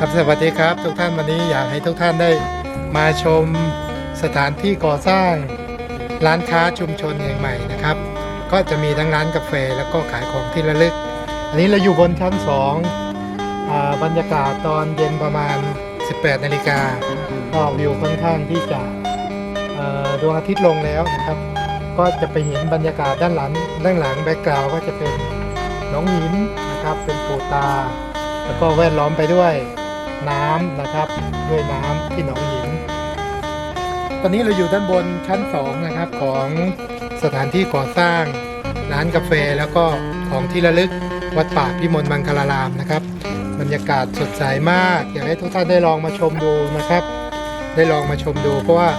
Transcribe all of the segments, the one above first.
ครับสวัสดีครับ ทุกท่านวันนี้อยากให้ทุกท่านได้มาชมสถานที่ก่อสร้างร้านค้าชุมชนแห่งใหม่นะครับ ก็จะมีทั้งร้านกาแฟแล้วก็ขายของที่ระลึก อันนี้เราอยู่บนชั้น2อ่าบรรยากาศตอนเย็นประมาณ 18นาฬิกาก็วิวค่อนข้างที่จะดวงอาทิตย์ลงแล้วนะครับ ก็จะไปเห็นบรรยากาศด้านหลังด้านหลังแบ็กกราวก็จะเป็นน้องหินนะครับเป็นปูตา แล้วก็แวดล้อมไปด้วย น้ำนะครับ ด้วยน้ำที่หนองหิน ตอนนี้เราอยู่ด้านบนชั้น2นะครับของสถานที่ก่อสร้างร้านกาแฟแล้วก็ของที่ระลึกวัดป่าพิมลมังคลารามนะครับ บรรยากาศสดใสมาก อยากให้ทุกท่านได้ลองมาชมดูนะครับ ได้ลองมาชมดู เพราะว่า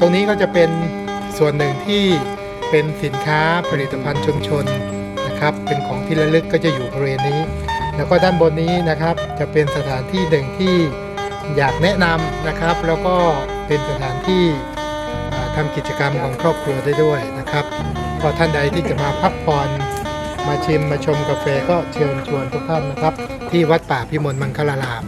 ตรงนี้ก็จะเป็นส่วนหนึ่งที่เป็นสินค้าผลิตภัณฑ์ชุมชนนะครับ เป็นของที่ระลึกก็จะอยู่บริเวณนี้ แล้วก็ด้านบนนี้นะครับจะเป็นสถานที่หนึ่งที่อยากแนะนำนะครับ แล้วก็เป็นสถานที่ทำกิจกรรมของครอบครัวได้ด้วยนะครับก็ท่านใดที่จะมาพักผ่อนมาชิมมาชมกาแฟก็เชิญชวนทุกท่านนะครับ ที่วัดป่าพิมลมังคลาราม